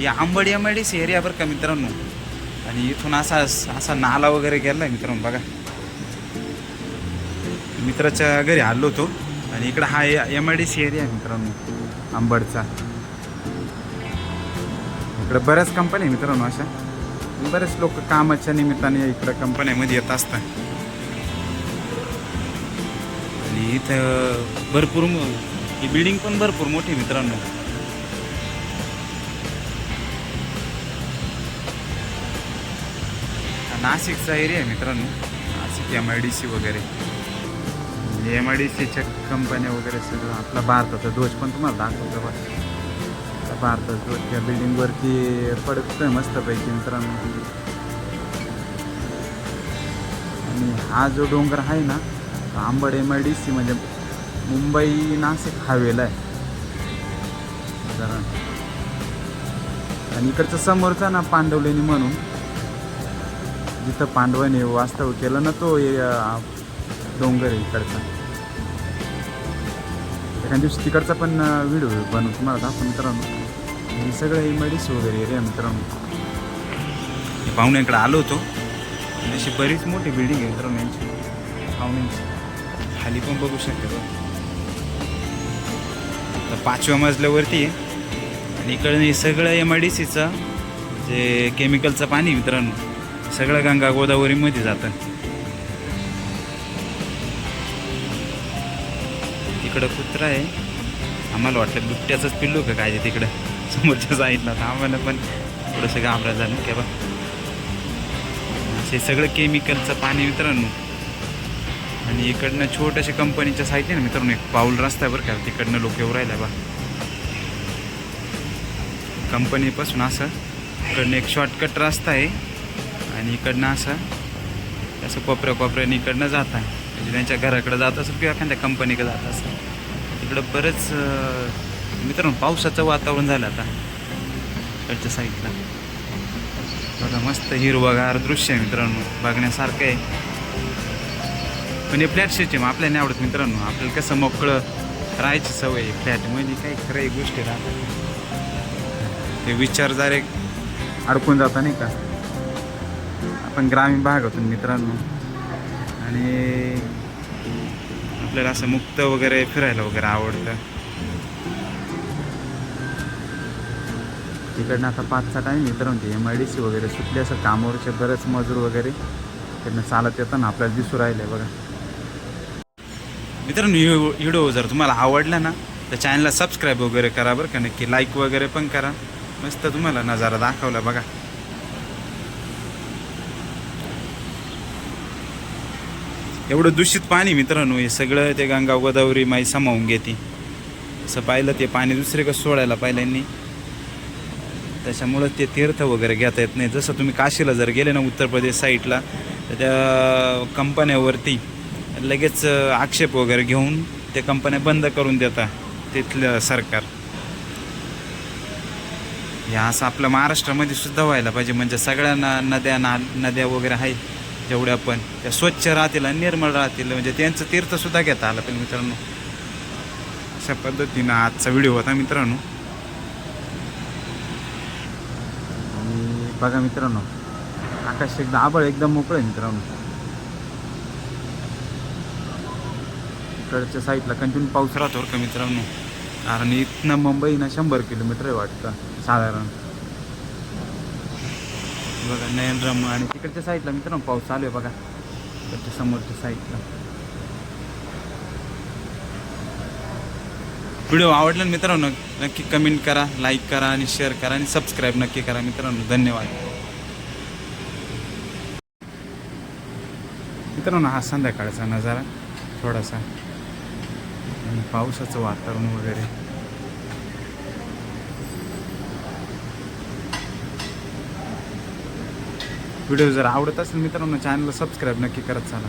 या Ambad Ambadi I D C area बरं का मित्रांनो? आणि इथून असा असा नाला वगैरे गेलाय मित्रांनो बघा. मित्राच्या घरी आलो होतो आणि इकडं हा M I D C area आहे मित्रांनो आंबडचा. इकडं बऱ्याच कंपन्या आहे मित्रांनो अशा. बरेच लोक कामाच्या निमित्ताने इकडं कंपन्यामध्ये येत असतात. आणि इथं भरपूर ही बिल्डिंग पण भरपूर मोठी मित्रांनो. नाशिकचा एरिया आहे मित्रांनो. Nashik M I D C वगैरे. एम आय डी सीच्या कंपन्या वगैरे सगळं आपला भारताचा ध्वज पण तुम्हाला दाखवतो बघा. भारताचा ध्वज त्या बिल्डिंगवरती पडतोय मस्तपैकी मित्रांनो. आणि हा जो डोंगर आहे ना तो Ambad M I D C म्हणजे मुंबई नाशिक हायवेला आहे. साधारण. आणि इकडचं समोरचा ना पांडवलेणी म्हणून जिथं पांडवाने वास्तव केलं ना तो डोंगर आहे इकडचा. एखाद्या दिवशी तिकडचा पण व्हिडिओ बनवू तुम्हाला दाखवून मित्रांनो हे सगळं एम मडीस डी सी वगैरे एरिया मित्रांनो पाहुण्याकडे आलो होतो. आणि अशी बरीच मोठी बिल्डिंग आहे मित्रांनो यांची. पाहुण्यांची. खाली पण बघू शकते तर पाचव्या मजल्यावरती आहे. आणि इकडनं हे सगळं एम आय डी सीचं जे केमिकलचं पाणी मित्रांनो. सगळं गंगा गोदावरीमध्ये जातं. तिकडं कुत्रा आहे. आम्हाला वाटलं बिबट्याचंच पिल्लू का काय ते तिकडं? समोरच्या साईडला तर आम्हाला पण थोडंसं घाबरा झालं. की बा असे सगळं केमिकलचं पाणी मित्रांनो. आणि इकडनं छोट्याशा कंपनीच्या साईडने ना मित्रांनो एक पाऊल रस्ता आहे बरं का. तिकडनं लोक येऊ राहिला बा. कंपनीपासून असं. इकडनं एक शॉर्टकट रस्ता आहे. आणि इकडनं असं असं कोपऱ्या कोपऱ्याने इकडनं जात आहे. म्हणजे त्यांच्या घराकडं जात असेल किंवा एखाद्या कंपनीकडे जात असेल इकडं बरंच मित्रांनो पावसाचं वातावरण झालं आता. इकडच्या साईडला. बघा मस्त हिरवगार दृश्य आहे मित्रांनो. बघण्यासारखं आहे. पण हे फ्लॅट सिस्टीम आपल्याला नाही आवडत मित्रांनो. आपल्याला कसं मोकळं राहायची सवय आहे. फ्लॅटमध्ये म्हणजे काही खरं गोष्टी राहतात. ते विचार जरा अडकून जाता नाही का? आपण ग्रामीण भागातून मित्रांनो. आणि आपल्याला असं मुक्त वगैरे फिरायला वगैरे आवडतं. तिकडनं आता पाचचा टाईम मित्रांनो. एम आय डी सी वगैरे सुटले असं कामावरचे बरेच मजूर वगैरे. त्यांना चालत येताना आपल्याला दिसू राहिले बघा. मित्रांनो व्हिडिओ जर तुम्हाला आवडला ना तर चॅनलला सबस्क्राईब वगैरे करा बरं का. नक्की लाईक वगैरे पण करा. मस्त तुम्हाला नजारा दाखवला बघा. एवढं दूषित पाणी मित्रांनो हे सगळं ते गंगा गोदावरी माई सामावून घेते. असं पाहिलं ते पाणी दुसरे कसं सोडायला पाहिल्यांनी? त्याच्यामुळं ते तीर्थ वगैरे घेता येत नाही. जसं तुम्ही काशीला जर गेले ना उत्तर प्रदेश साईडला तर त्या कंपन्यावरती लगेच आक्षेप वगैरे घेऊन ते कंपन्या बंद करून देता तिथलं सरकार. हे असं आपल्या महाराष्ट्रामध्ये सुद्धा व्हायला पाहिजे. म्हणजे सगळ्या नद्या ना नद्या वगैरे आहेत. जेवढ्या पण त्या स्वच्छ राहतील आणि निर्मळ राहतील म्हणजे त्यांचं तीर्थसुद्धा घेता आलं पण मित्रांनो. अशा पद्धतीनं आजचा व्हिडिओ होता मित्रांनो. आणि बघा मित्रांनो आकाश एकदम आबळ एकदम मोकळं आहे मित्रांनो. इकडच्या साईडला कंटिन्यू पाऊस राहतो का मित्रांनो. कारण इथनं मुंबई ना शंभर किलोमीटर आहे वाटतं साधारण. बघा नयनरम आणि तिकडच्या साईडला मित्रांनो पाऊस चालू आहे बघा. तिकडच्या समोरच्या साईडला. व्हिडिओ आवडला मित्रांनो नक्की कमेंट करा लाईक करा आणि शेअर करा आणि सबस्क्राईब नक्की करा मित्रांनो. धन्यवाद. मित्रांनो हा संध्याकाळचा नजारा थोडासा. आणि पावसाचं वातावरण वगैरे. व्हिडिओ जर आवडत असेल मित्रांनो चॅनलला सबस्क्राईब नक्की करत चाला.